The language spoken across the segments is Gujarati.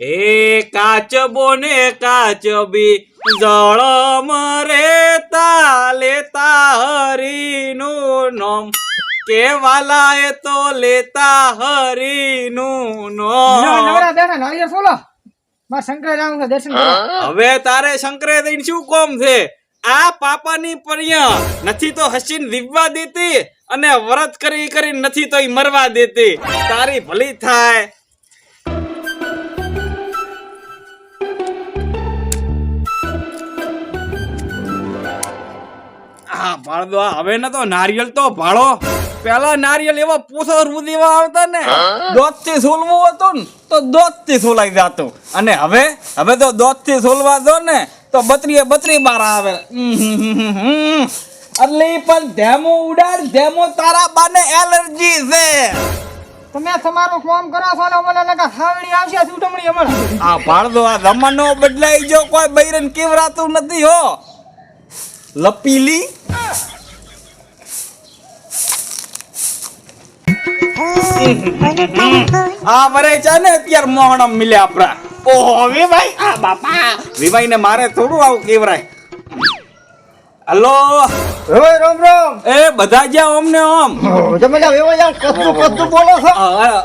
એ કાચબો ને કાચબી જળ મરે તા લેતા હરીનું નોમ. કેવાલા એ તો લેતા હરીનું નોમ. નાળિયેર ફોલો માં શંકર રામ દર્શન હવે તારે શંકરે દઈને શું કોમ છે? આ પાપાની પર્યા નથી તો હસીન દીવવા દેતી અને વ્રત કરી કરી નથી તો ઈ મરવા દેતી. તારી ભલી થાય. આ ભાળદો હવે ને તો નારિયેલ તો ભાળો. પેલા નારિયેલ એવા પૂછો રૂદેવા આવતા ને દોતથી સોલવું હતું ને તો દોતથી સોલાઈ જતું. અને હવે હવે તો દોતથી સોલવા દો ને તો બત્રીએ બત્રી બાર આવે. એટલે પણ ધેમો ઉડાડ ધેમો તારા બાને એલર્જી છે. તમે તમારું ફોન કરો છો ને મને લગા સાવડી આવશે ચૂંટમણી હમણાં આ ભાળદો આ જમાનો બદલાઈ જો કોઈ બૈરન કેવરાતું નથી હો. લપીલી આ મરે છે ને અત્યારે મોહણમ મિલ્યા આપણા. ઓહો વિભાઈ આ બાપા. વિભાઈ ને મારે થોડું આવું કેવરાય હલો. હવે રામ રામ. એ બધા જ્યાં ઓમ ને ઓમ. તમે જાવ એવો જાવ કશું કશું બોલો છો?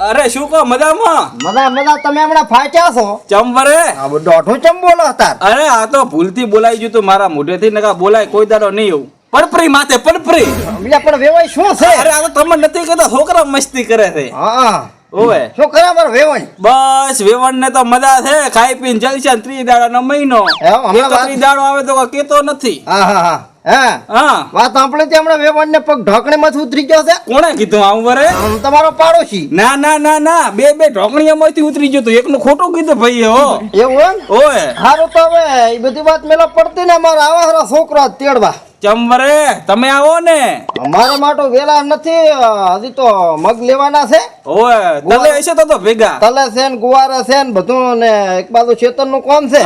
અરે શું કહો મજામાં? મજા મજા તમે હમણાં ફાટ્યા છો? ચમ વરે? આ દોઢું ચમ બોલો તાર અરે આ તો ભૂલથી બોલાઈ ગયું તું મારા મોઢેથી નકા બોલાય કોઈ દાડો નહીં એવું. પડપરી માથે પડપરી બીજા પણ વેવાય શું છે? અરે આ તો તમને નથી કહેતા છોકરા મસ્તી કરે છે. હા ઓવે. શું પર વેવાય બસ વેવણ ને તો મજા છે. ખાઈ પીને જલશે ત્રી દાડા નો મહિનો. ત્રી દાડો આવે તો કેતો નથી. હા હા હા. વાત સાંભળી તે હમણાં વેવાણ ને પગ ઢોકણી માંથી ઉતરી ગયો છે? કોણે કીધું આવું વરે? તમારો પાડોશી. ના ના ના ના. બે બે ઢોકણીયામાંથી ઉતરી ગયો તું એકનું ખોટું કીધું ભાઈ હો. એવું ઓય સારું તો હવે એ બધી વાત મેલા પડતી ને અમારા આવા છોકરા તેડવા. ચમવરે તમે આવો ને. અમારા માટે વેલા નથી હજી તો મગ લેવાના છે. ઓય તલે હશે તો તો ભેગા. તલે છે ને ગુવારે છે ને બધું ને એક બાજુ ચેતનનું કોમ છે.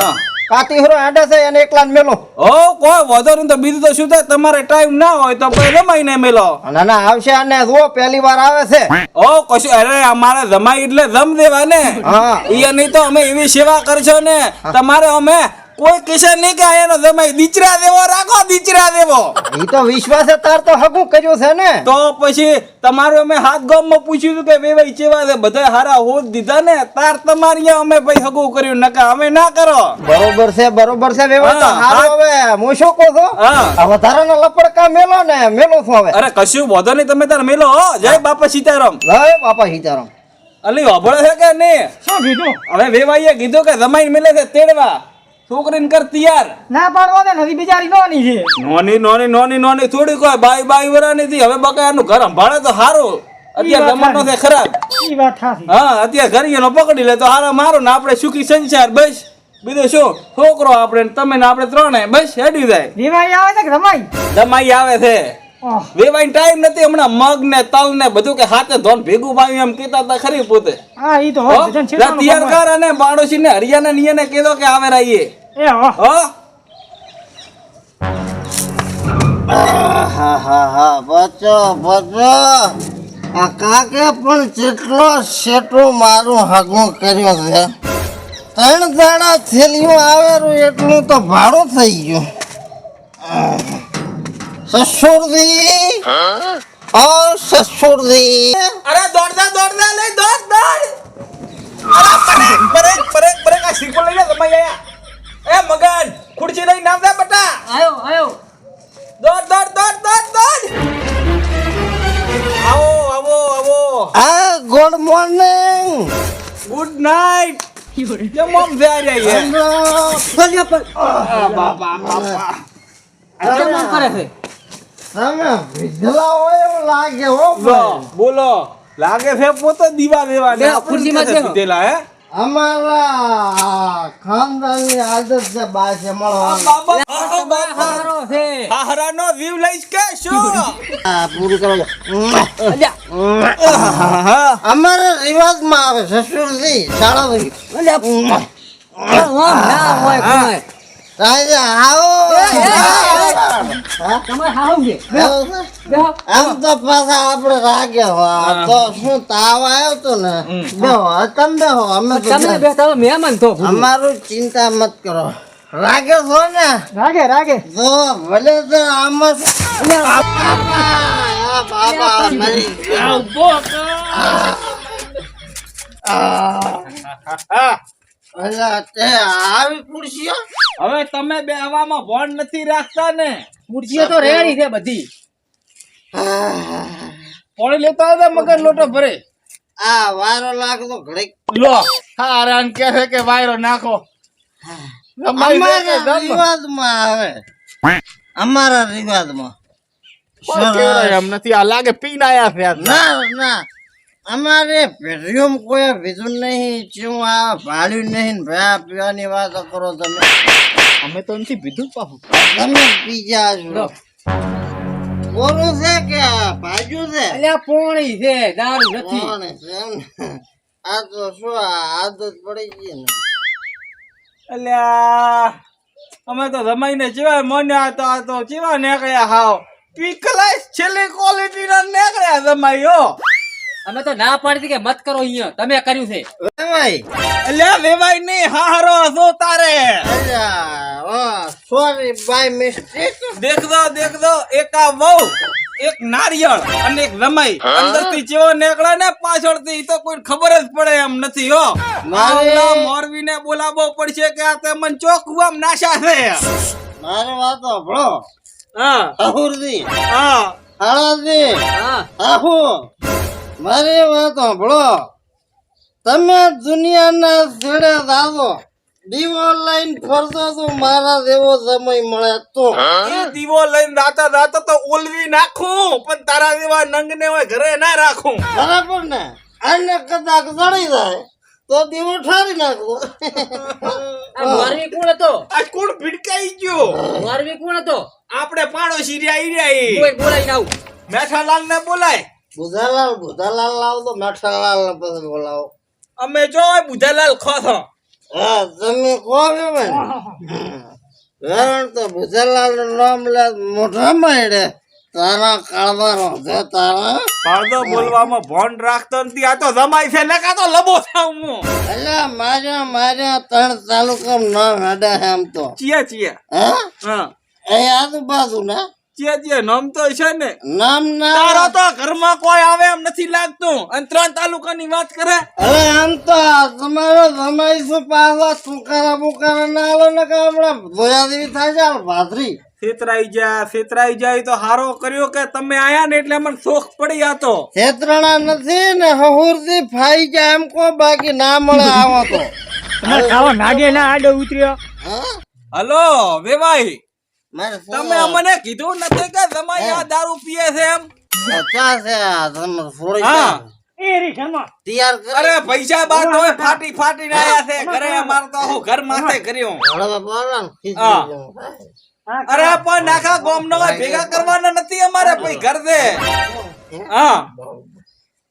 કાતી હરો આડે છે અને એકલા મેલો. ઓ કોઈ વધો તો બીજું તો શું થાય? તમારે ટાઈમ ના હોય તો પછી રમાઈને મેલો. ના ના આવશે અને જો પહેલી વાર આવે છે. ઓ કશું અરે અમારે જમાઈ એટલે જમ દેવા ને હા. ઈ નહીં તો અમે એવી સેવા કરશો ને. તમારે અમે કોઈ કિસ્સે નહીં કે એનો જમાઈ દીચરા દેવો રાખો દીચરા દેવો. એ તો વિશ્વાસે તાર તો હગું કર્યું છે ને. તો પછી તમારું અમે હાથ ગામમાં પૂછ્યું હતું કે બે ભાઈ ચેવા છે? બધા હારા હોત દીધા ને તાર તમારી અમે ભાઈ હગું કર્યું. નકા અમે ના કરો. બરોબર છે બરોબર છે વેવાય તો હારો હવે. હું શું કહું છું? આ વધારાનો લપડકા મેલો ને મેલો છું હવે. અરે કશું વધો નહીં તમે તાર મેલો હો. જય બાપા સીતારામ. જય બાપા સીતારામ. અલી વાભળે છે કે નહીં? શું કીધું? હવે વેવાઈએ કીધું કે જમાઈ મિલે છે તેડવા. છોકરીને કર તૈયાર. ના પાડવા દે નથી બિચારી નોની છે. નોની નોની નોની નોની થોડી કોઈ બાઈ બાઈ વરાની થી હવે બકાયાનું ઘર સંભાળે તો સારું. અત્યારે જમાનો છે ખરાબ. ઈ વાત થાતી હા અત્યારે ઘરિયાનો પકડી લે તો હારા મારો ને આપણે સુખી સંસાર બસ. બીજો શું? છોકરો આપણે તમે ને આપણે ત્રણે બસ હેડી જાય. વેવાઈ આવે છે કે રમાઈ? દમાઈ આવે છે. વેવાઈ ટાઈમ નથી હમણાં મગ ને તલ ને બધું કે હાથે ધોન ભેગું પાયું એમ કીતા હતા ખરી પોતે. હા ઈ તો તૈયાર કર અને પાડોશી ને હરિયાણા નિયને કીધો કે આવે રહીએ એ હો. હો. હા હા હા બચો બચો. આ કાકે પણ જેટલો શેટો મારું હગું કર્યું છે. ત્રણ દાડા થેલીઓ આવેલું એટલું તો ભાડું થઈ ગયું. સસુરજી. ઓ સસુરજી. અરે દોડતા દોડતા લઈ દોડ દોડ. અરે પરેક પરેક પરેક પરેક આ શીખો લઈ લે તમે આયા. એ મગન ખુરશી લઈ નામ દે બટા. આયો આયો. દોડ દોડ દોડ દોડ દોડ. આવો આવો આવો. આ ગુડ મોર્નિંગ ગુડ નાઇટ કેમ આમ જાય રહ્યા છે? બાપા બાપા. કેમ કરે છે? તમે વિધલા હોય એવું લાગે હો બોલો. લાગે છે પોતે દીવા દેવા ને ખુરશીમાં બેહો. હે? અમારા ખાનદાનની આદત છે બાસે મળવાની છે. હારાનો જીવ લઈશ કે શું? આ પૂરું કરો. અલ્યા અમારા રિવાજમાં આવે સસુરજી શાળા ભાઈ આમ ના હોય આમ તો પાછા આપણે રાગે હો તો શું તાવ આવ્યો તો ને બેહો તમે બેહો અમે તમે અમારું ચિંતા મત કરો રાગે છો ને રાગે રાગે તો ભલે તો આમાં. હા. અલા, તે આવી ખુરશીઓ હવે તમે બે હવામાં ભણ નથી રાખતા ને? ખુરશીઓ તો રેડી છે બધી. પાણી લેતા આવતા મગર લોટો ભરે. આ વારો લાગતો ઘડીક. લો. હા રાન કે છે કે વાયરો નાખો. રિવાજમાં આવે. અમારા રિવાજમાં. એમ નથી. આ લાગે પીને આયા છે ના ના. અમારે પેઢીઓમાં કોઈ પીધું નહીં શું આ ભાડ્યું નહીં ભયા પીવાની વાતો કરો તમે. અમે તો નથી પીધું પાછું તમે પીજા છો. કોરું છે કે ભાજુ છે? અલ્યા પોણી છે દારૂ નથી? આ તો શું આદત પડી ગઈ ને. અલ્યા અમે તો રમાઈને જીવા મને આ તો આ તો જીવા નીકળ્યા હાવ. પીકલાઈ છેલ્લી ક્વોલિટી ના નીકળ્યા જમાઈઓ અમે તો ના પાડી કે મત કરો અહીંયા. તમે કર્યું છે. અલ્યા વેવાય નહીં હારો શું તારે. અલ્યા સોરી બાય મિસ્ટેક દેખ દો દેખ દો એક વહુ એક નારિયળ અને એક જમાઈ અંદરથી જેવો નીકળે ને પાછળથી ઈ તો કોઈ ખબર જ પડે એમ નથી હો. મારા મોરવી ને બોલાવવો પડશે કે આ તે મન ચોખ્ખું આમ નાશા છે. મારે વાત ભળો હા. અહુરજી હા. હળદી હા. આહુ. મારી વાતો સાંભળો. તમે દુનિયાના છેડે દાદો દીવો લઈને ફરતો તો મારા જેવો સમય મળે તો. એ દીવો લઈને દાતા દાતા તો ઓલવી નાખું પણ તારા જેવા નંગ ને હોય ઘરે ના રાખું. બરાબર ને? આને કદાચ જડી જાય તો દીવો ઠારી નાખો. આ મોરવી કોણ હતો? આ કોણ ભીડકાઈ ગયો? મોરવી કોણ હતો? આપણે પાડોશી રહ્યા ઈ રહ્યા. કોઈ બોલાઈ ના મેઠાલાલ ને બોલાય. બુધાલાલ બુધાલાલ લાવો તો મેઠાલાલ ને પછી બોલાવો. અમે જો બુધાલાલ ખોથો હા તમે કહો છો ભાઈ કારણ તો બુધાલાલનું નામ લે મોઢા માંડે તારા કાળવાનો છે તારા પાડો બોલવામાં ભોન રાખતો નથી. આ તો જમાય છે નકા તો લબો થાવ હું. એટલે માર્યા માર્યા ત્રણ તાલુકા નામ હેડા એમ આમ તો. ચિયા ચિયા. હા? હા. એ આજુબાજુ ના ચિયા નામ તો છે ને નામ તારો તો ઘરમાં કોઈ આવે એમ નથી લાગતું. અને ત્રણ તાલુકાની વાત કરે. અરે આમ તો તમારો જમાઈ શું પાછા સુકારા બુકારા ના આલો ને કે હમણાં દેવી થાય છે ભાદરી છેતરાઈ જાય છેતરાઈ જાય તો હારો કર્યો કે તમે આયા ને એટલે મને શોખ પડી ગયા તો છેતરણા નથી ને હહુરથી ફાઈ જાય એમ કો બાકી ના મળે આવો તો. ઉતર્યો? હલો વેવાઈ. તમે અમને કીધું નથી કે સમય આ દારૂ પીએ છે એમ? પચા છે તમે ફોડી હા. અરે પૈસા બાદ હોય ફાટી ફાટી આયા છે. ઘરે અમારે તો હું ઘર માથે કર્યું. અરે પણ નાખા ગોમ નો ભેગા કરવાના નથી અમારે કોઈ ઘર દે હા.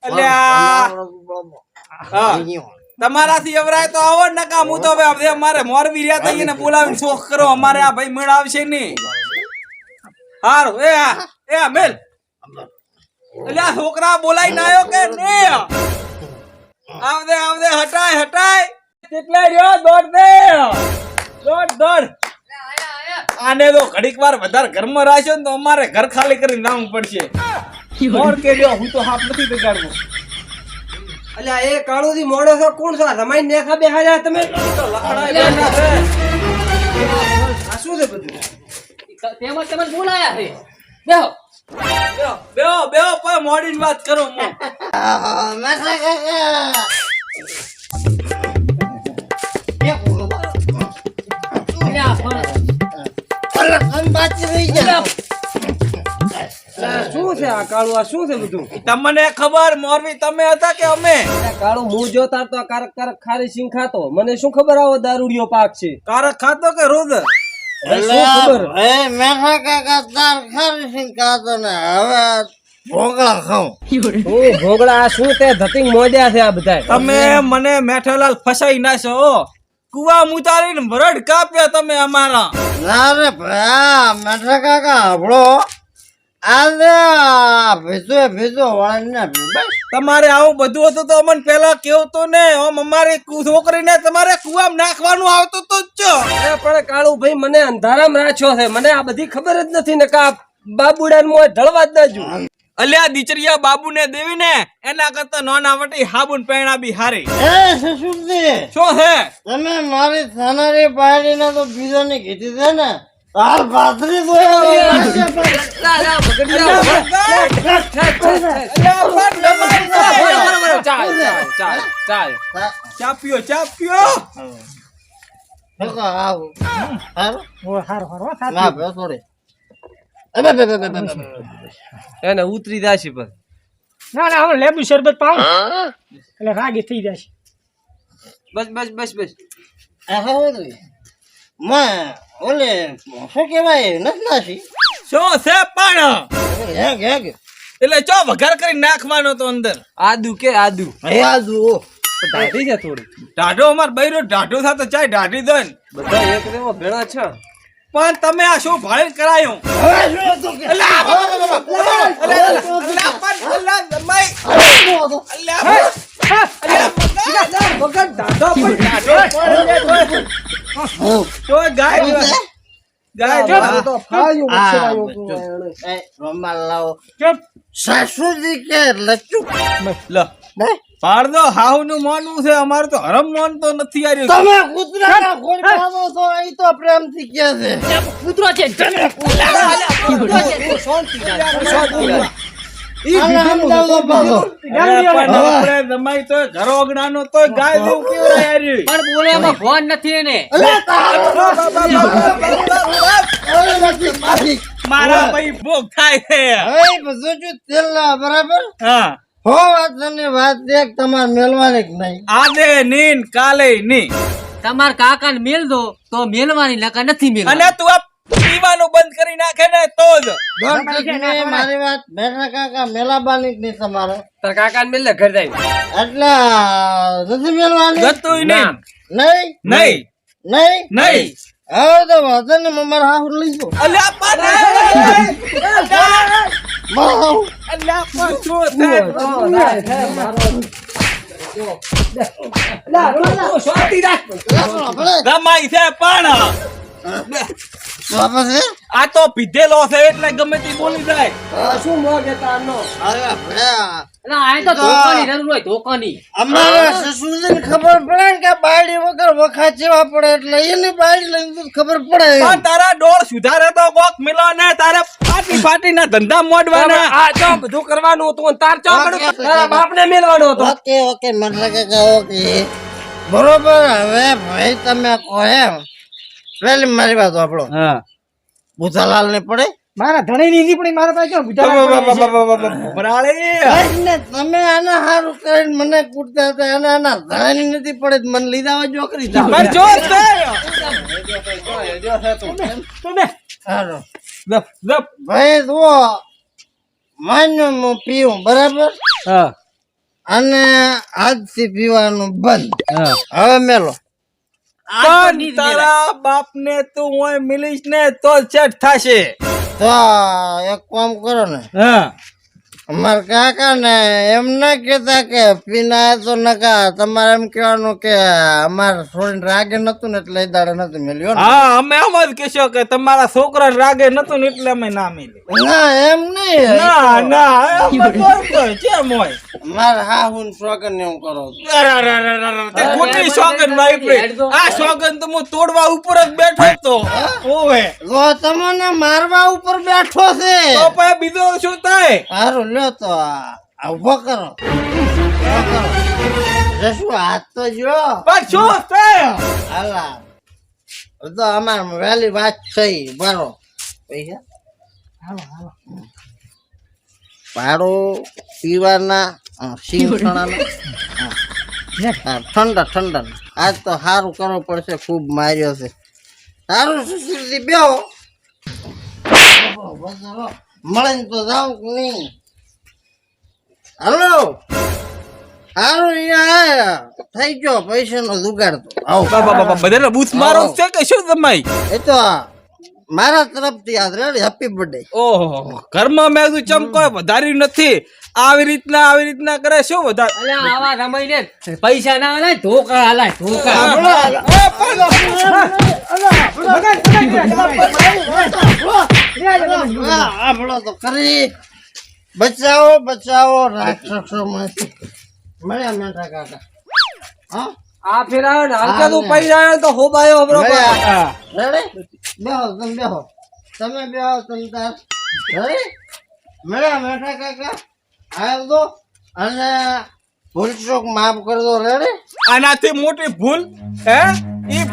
એટલે તમારાથી અવરાય તો આવો નકા હું તો હવે અમારે મોરબી રહ્યા તા ને બોલાવીને શોખ કરો, અમારે આ ભાઈ મેળ આવશે નહીં. હારું, એ આ એ આ, મેલ. એટલે આ છોકરા બોલાઈને આવ્યો કે ને આવદે આવદે હટાય હટાય. કેટલા રહ્યો? દોડ દે. દોડ દોડ આને તો ઘડીક વાર વધારે ઘરમાં રાખ્યો ને તો અમારે ઘર ખાલી કરીને નામ પડશે. મોર કે હું તો હાથ નથી બગાડવું. અલ્યા એ કાળુથી મોડો છો કોણ છો? રમાઈ નેખા બેહાડ્યા તમે? લખડાય બેઠા આ શું છે બધું? તેમાં તમે બોલાયા છે? બેહો. બેહો, બેહો બેહો પણ મોડીની વાત કરો મેઠા કાકા. છે? આ કાળું આ શું છે બધું? તમને ખબર મોરબી તમે હતા કે અમે? કાળું હું જોતા તો કારક કારક ખારી સિંહ ખાતો. મને શું ખબર આવો દારૂડિયો પાક છે? કારક ખાતો કે રોજ હવે શું ખબર? અલા, એ મેઠા કાકા તાર ખારી સિંગ ખાતો ને હવે ભોગળા ખાઉં. હું ભોગળા આ શું તે ધતિંગ મોજ્યા છે આ બધા તમે મને મેઠાલાલ ફસાઈ નાખો કુવા મુતારીને ભરડ કાપ્યા તમે અમારા. ના રે ભયા મેઠા કાકા હબળો તમારે આવું બધું હતું તો અમને પેલા કેવું તો ને આમ અમારી છોકરીને તમારે કુવામાં નાખવાનું આવતું તો જ પણ કાળુ ભાઈ મને અંધારામ રાખ્યો છે. મને આ બધી ખબર જ નથી ને કા બાબુડા મોય ઢળવા જ ના જુ અલ્યા દીચરિયા બાબુને દેવી ને એના કરતા નોના વટી હાબુન પેણા બી હારી. એ સસુરજી શું છે? તમે મારી થાનારી પાડીને તો બીજાની કીધી છે ને? હાલ ભાતરી ચાલ ચાલ ચાલ ચાલ ચા પીઓ ચા પીઓ ના બે થોડી અબે બે બે બે બે બે. એને ઉતરી જાશે પણ ના ના હવે લેબુ શરબત પાવ એટલે રાગે થઈ જશે બસ બસ બસ બસ આ શું હતું? માં ઓલે શું કહેવાય નથી શું છે પણ? હેગ હેગ. એટલે ચો વઘાર કરી નાખવાનો તો અંદર? આદુ કે આદુ? હે. આદુ દાઢી છે થોડી. દાઢો અમાર બૈરો ઢાઢો સાથે ચાય ઢાઢી દન. બધા એક રેવો ભેળા છે. પણ તમે આ શું ભાડે કરાયો? હવે શું હતું કે? અલ્યા, અલ્યા, અલ્યા, અલ્યા, પણ, અલ્યા, તો ગાય ગાય તો ફાયું આ, તું એ, રોમાલ લાવો. ચૂપ સાસુજી કે લચ્ચુ? લ. ને? પાડ દો નું માનવું છે અમારે તો હરમ માન તો નથી આવ્યું તમે કૂતરાના ખોળ પાડો તો અહીં તો પ્રેમથી કે છે. કૂતરો છે ઈ સમજાવો પાછો. અરે પણ ફોન નથી નથી મારી. મારા ભાઈ ભોગ થાય છે હવે બધું જો તેલ ના બરાબર હા હો વાત અને વાત એક તમારે મેલવાની જ નહીં આજે નીન કાલે ની તમાર કાકાને મેલ દો તો મેલવાની નકા નથી અને મેલવાની તું આ પીવાનું બંધ કરી નાખે ને તો જ. મારી વાત બેઠા કાકા મેલાબાની જ નહીં તમારે. તાર કાકાને મેલે ઘર જાય. એટલે નથી મેલવાની? ગતુંય નહીં. નહીં? નહીં. નહીં? નહીં. હવે તો વાંધો લઈ અલ્યા પણ મારા અલ્યા પણ શું થાય? આપણે છે પણ. આ તો પીધેલો છે એટલે ગમે તે બોલી જાય. શું મોગે આનો? અરે ભયા એટલે આ તો ધોકાની જરૂર હોય ધોકાની. અમારે સસુરજીને ખબર પડે કે બાયડી વગર વખા જેવા પડે એટલે એની બાયડી લઈને તો ખબર પડે પણ તારા ડોળ સુધારે તો કોક મિલો ને તારે ફાટી ફાટી ના ધંધા મોડવાના. આ તો બધું કરવાનું હતું અને તાર ચો તારા બાપને મેલવાનો હતો. ઓકે ઓકે મને લાગે કે ઓકે. બરોબર હવે ભાઈ તમે કહો એમ. મારી વાત આપણો હા. બુધાલાલ ને પડે? મારા ધણી ની પણ મારા પાસે ભરાળી તમે આના સારું કરીને મને કૂટતા હતા અને આના ધણી નથી પડે મને લીધા હોય જોકરી. ભાઈ જુઓ. માન્યો હું પીવું બરાબર? હા. અને આજથી પીવાનું બંધ. હા. હવે મેલો. પણ તારા બાપ ને તું હોય મિલીશ ને તો સેટ થશે. તો એક કામ કરો ને. હા. અમારા કાકા ને એમ ના કેતા કે પીના તો નકા તમારે એમ કહેવાનું કે અમારે છોડીને રાગે નતું ને એટલે દાડે નતું મેલ્યો હા અમે એમ જ કહેશો કે તમારા છોકરા રાગે નતું ને એટલે અમે ના મિલી ના એમ નહીં. ના ના કેમ હોય? મારે હા હું સ્વાગત ને હું કરો તે ખોટી સોગંદ વાપરી. આ સોગંદ તો હું તોડવા ઉપર જ બેઠો તો ઓવે. તમને મારવા ઉપર બેઠો છે. તો પછી બીજો શું થાય? સારું લ્યો તો ઊભો કરો. ઊભો કરો. જશું હાથ તો જો પણ શું થાય હાલા. તો અમાર વહેલી વાત થઈ. બરો. પૈસા? પાડો પીવાના અ, સિંગસણાના હા. હા, ઠંડા ઠંડા. આજ તો સારું કરવું પડશે. ખૂબ માર્યો છે. સારું સુશ્રુતિ બેહો. મળે તો જાવ કે નહીં? હલો. હારું અહીંયા થઈ ગયો પૈસાનો જુગાડ તો. આવો. બાબા બાબા બધાને બૂથ મારો છે કે શું જમાઈ એ તો મારા તરફથી યાદ રેડી હેપી બર્થડે ઓહો ઘરમાં મેં તું ચમ કોઈ વધાર્યું નથી. આવી રીતના આવી રીતના કરે શું વધારે અલ્યા આવા રમાઈને પૈસા ના આલાય ધોકા આલાય ધોકા. આપણો તો કરી. બચાવો બચાવો રાક્ષસો માંથી મળ્યા મેઠા કાકા હા? આ ફેરા ને હલકા તું પૈ જાય તો હોબાયો હબરો મળ્યા રેડી? બેહો તમે બેહો. તમે બેહો તમે તાર. રેડી? મળ્યા મેઠા કાકા આવ દો. અને ભૂલ ચૂક માફ કર દો રેડી? આનાથી મોટી ભૂલ હે? ઈ